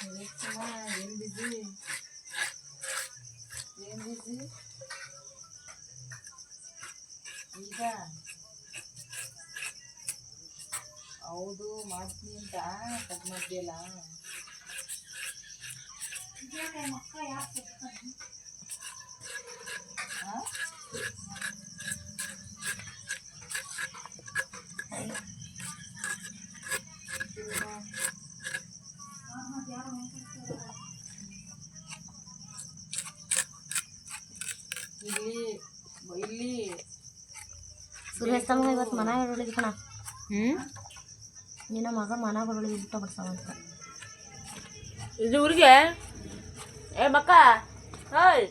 ಬಿಸಿ ಏನ್ ಬಿಸಿ ಈಗ ಹೌದು ಮಾಡ್ತೀನಿ ಅಂತ ಕಟ್ ಮಾಡ್ತೀಯಲ್ಲ ಹಾ? ಇಲ್ಲಿ ಇಲ್ಲಿ ತಮ್ಮ ಇವತ್ತು ಮನಾಗ ಹೊರಳಿದ್ ಕಣ ಹ್ಮ್? ನಿನ್ನ ಮಗ ಮನ ಒಳಗೆ ಬಿಟ್ಟ ಬಿಡ್ಸವಂತ ಇದು ಊರಿಗೆ ಏ ಮಕ್ಕ! ಹಾಯ್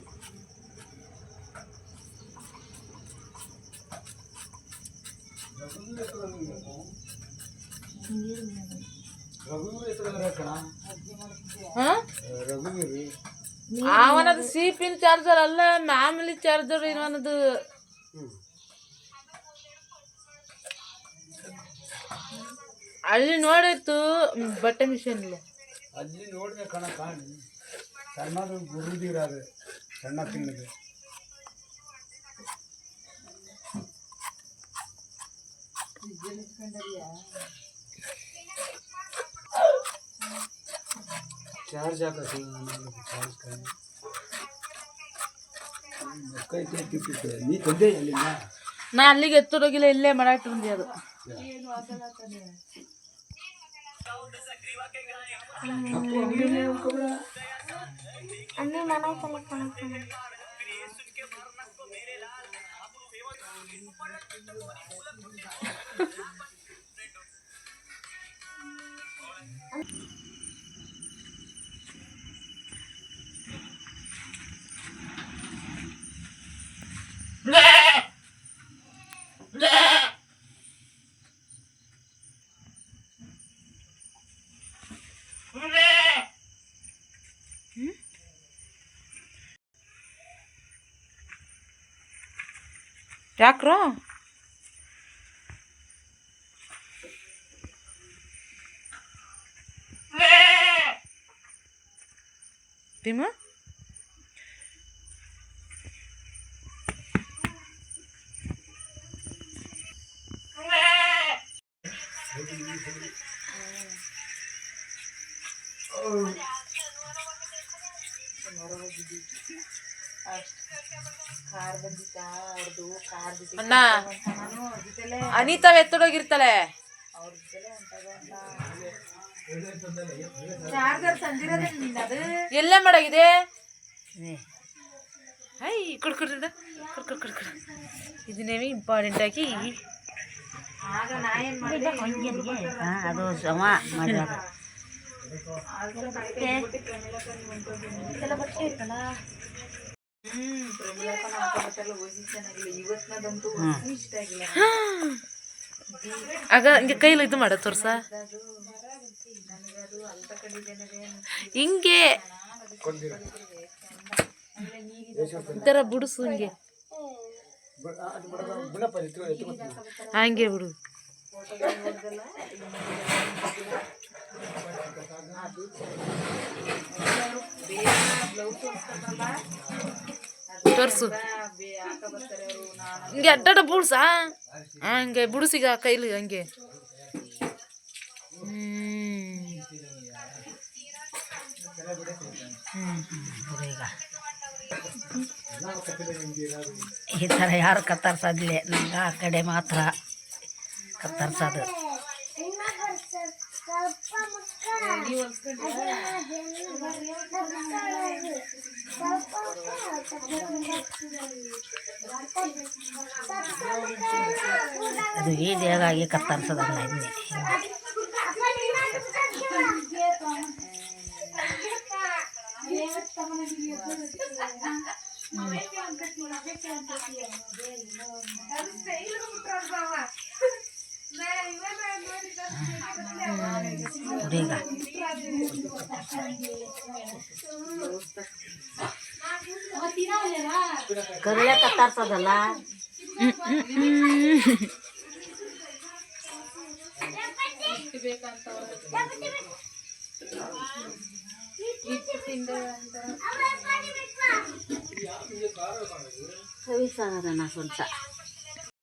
ಅವನದು ಸಿಪಿನ್ ಚಾರ್ಜರ್ ಅಲ್ಲ ಮಾಮೂಲಿ ಚಾರ್ಜರ್ ಇವನದು ಅಲ್ಲಿ ನೋಡಿತ್ತು ಬಟ್ಟೆ ಮಿಷನ್ ಇಲ್ಲ ಅಲ್ಲಿ ನೋಡಿದೆ ಕಣ ಕಾಣಿ ಸಣ್ಣದು ಗುರುದಿರೋದು ಸಣ್ಣ ತಿನ್ನದು ಚಾರ್ಜ್ ಹಾಕಿ ಚಾರ್ಜ್ ಕಾಣಿ? ಕೈ ಕೈ ತಿಪ್ಪಿಟ್ಟು ನೀ ತಂದೆ ಅಲ್ಲಿಂದ ನಾ ಅಲ್ಲಿಗೆ ಎತ್ತರೋಗಿಲ್ಲ ಇಲ್ಲೇ అన్నీ మనమే కొనుక్కున్నాం Thank you. रख रो तीम Oh. ಅಣ್ಣ ಅನಿತಾ ಎತ್ತಡೋಗಿರ್ತಾಳೆ. ಎಲ್ಲೇ ಮಾಡಾಗಿದೆ? ಹೈ ಕೊಡ್ ಕುಡ್ ಕೊಡ್ ಕೊಡ್ ಕೊಡ್ ಇದನ್ನೇವಿ ಇಂಪಾರ್ಟೆಂಟ್ ಆಗಿ. ಅದು ಸಮ ಮಾಡ್ಯಾರ ಆಗ ಹಿಂಗೆ ಕೈಲಿ ಇದು ಮಾಡ ತೋರ್ಸ. ಹಿಂಗೆ. ಈ ಥರ ಬಿಡಿಸು ಹಿಂಗೆ. ಹಂಗೆ ಬಿಡು. ತೋರ್ಸು ಹಿಂಗೆ ಅಡ್ಡಾಡ ಬುಡ್ಸ ಹಂಗೆ ಬುಡ್ಸಿಗ ಕೈಲಿ ಹಂಗೆ ಹ್ಮ್ ಈಗ ಈ ಥರ ಯಾರು ಕತ್ತರಿಸೋದಿಲ್ಲ ನಂಗೆ ಆ ಕಡೆ ಮಾತ್ರ ಕತ್ತರಿಸೋದು. ಅದು ಈಜಿಯಾಗಿ ಕತ್ತರಿಸೋದಲ್ಲ ಇನ್ನೇ ಈಗ ಕರಿಯ ಕತ್ತರಿಸೋದಲ್ಲ ಸವಿಸಾರ ನಾ ಸ್ವಲ್ಪ